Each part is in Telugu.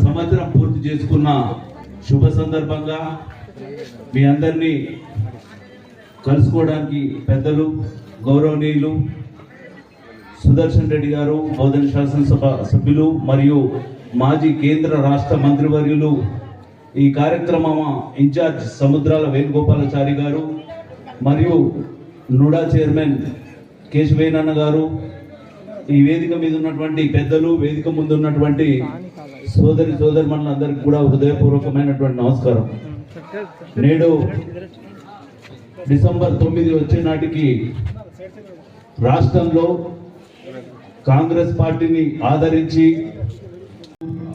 సంవత్సరం పూర్తి చేసుకున్న శుభ సందర్భంగా మీ అందరినీ కలుసుకోవడానికి పెద్దలు గౌరవనీయులు సుదర్శన్ రెడ్డి గారు బోధన శాసనసభ సభ్యులు మరియు మాజీ కేంద్ర రాష్ట్ర మంత్రివర్యులు ఈ కార్యక్రమం ఇన్ఛార్జ్ సముద్రాల వేణుగోపాలాచారి గారు మరియు నుడా చైర్మన్ కేశవేనన్న గారు ఈ వేదిక మీద ఉన్నటువంటి పెద్దలు వేదిక ముందు ఉన్నటువంటి సోదరి సోదరుమణులందరికీ కూడా హృదయపూర్వకమైనటువంటి నమస్కారం. నేడు డిసెంబర్ తొమ్మిది వచ్చే నాటికి రాష్ట్రంలో కాంగ్రెస్ పార్టీని ఆదరించి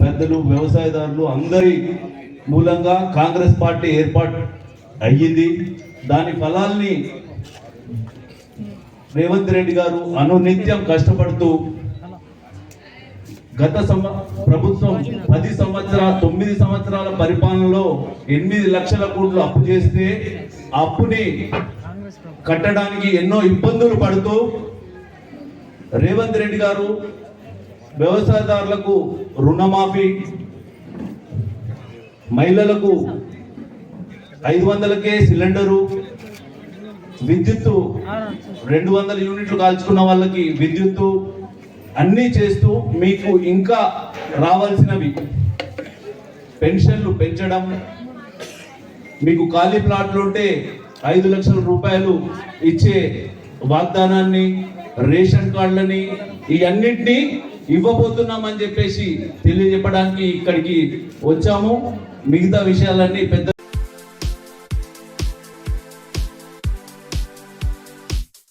పెద్దలు వ్యవసాయదారులు అందరి మూలంగా కాంగ్రెస్ పార్టీ ఏర్పాటు అయ్యింది. దాని ఫలాల్ని రేవంత్ రెడ్డి గారు అనునిత్యం కష్టపడుతూ గత సంవ ప్రభుత్వం పది సంవత్సరాల తొమ్మిది సంవత్సరాల పరిపాలనలో ఎనిమిది లక్షల కోట్లు అప్పు చేస్తే అప్పుని కట్టడానికి ఎన్నో ఇబ్బందులు పడుతూ రేవంత్ రెడ్డి గారు వ్యవసాయదారులకు రుణమాఫీ మహిళలకు ఐదు వందలకే సిలిండరు విద్యుత్తు. రెండు వందల యూనిట్లు కాల్చుకున్న వాళ్ళకి విద్యుత్తు అన్నీ చేస్తూ మీకు ఇంకా రావాల్సినవి. పెన్షన్లు పెంచడం మీకు ఖాళీ ప్లాట్లు ఉంటే ఐదు లక్షల రూపాయలు ఇచ్చే వాగ్దానాన్ని రేషన్ కార్డులని ఈ అన్నింటినీ ఇవ్వబోతున్నామని చెప్పేసి తెలియజెప్పడానికి ఇక్కడికి వచ్చాము. మిగతా విషయాలన్నీ పెద్ద